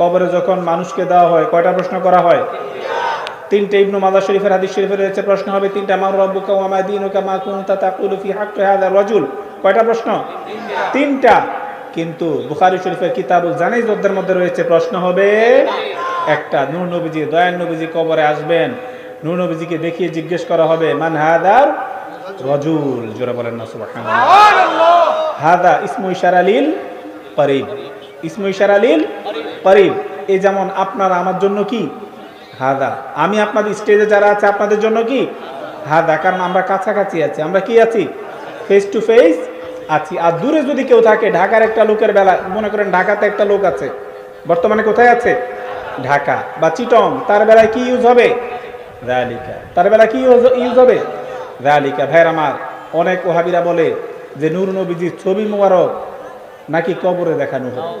কবরে যখন মানুষকে দেওয়া হয় কয়টা প্রশ্ন করা হয়? তিনটে ইবনু মাজাহ শরীফের হাদিস শরীফের রয়েছে প্রশ্ন হবে তিনটা মা রব্বুকা ওয়া মা দীনুকা মা কুনতা তাকুলু ফি হাক্কি হাযা রাজুল? কয়টা প্রশ্ন? তিনটা। কিন্তু বুখারী শরীফের কিতাবুল জানাইজ অধ্যায়ের মধ্যে রয়েছে প্রশ্ন হবে একটা নূর নবীজি দয়ান নবীজি কবরে আসবেন। নূর নবীজিকে দেখিয়ে জিজ্ঞেস করা হবে মান হাদার রজুল? জোরে বলেন না সুবহানাল্লাহ। হাদা ইসমু ইশারা লিল করিব। ইসমু ইশারা লিল করিব। এই যেমন আপনারা আমার জন্য কি? হাদা। আমি আপনাদের স্টেজে যারা আছে, আপনাদের জন্য কি? হাদা। কারণ আমরা কাছাকাছি আছি। আমরা কি আছি? ফেস টু ফেস আছি। আর দূরে যদি কেউ থাকে, ঢাকার একটা লোকের বেলা, মনে করেন ঢাকাতে একটা লোক আছে, বর্তমানে কোথায় আছে? ঢাকা বা চিটং। তার বেলায় কি ইউজ হবে? রালিকা তার বেলা কি ইউজ হবে? রালিকা ভাইর আমার, অনেক ওহাবিরা বলে যে, নূর নবীজির ছবি মোবারক নাকি কবরে দেখানো হবে।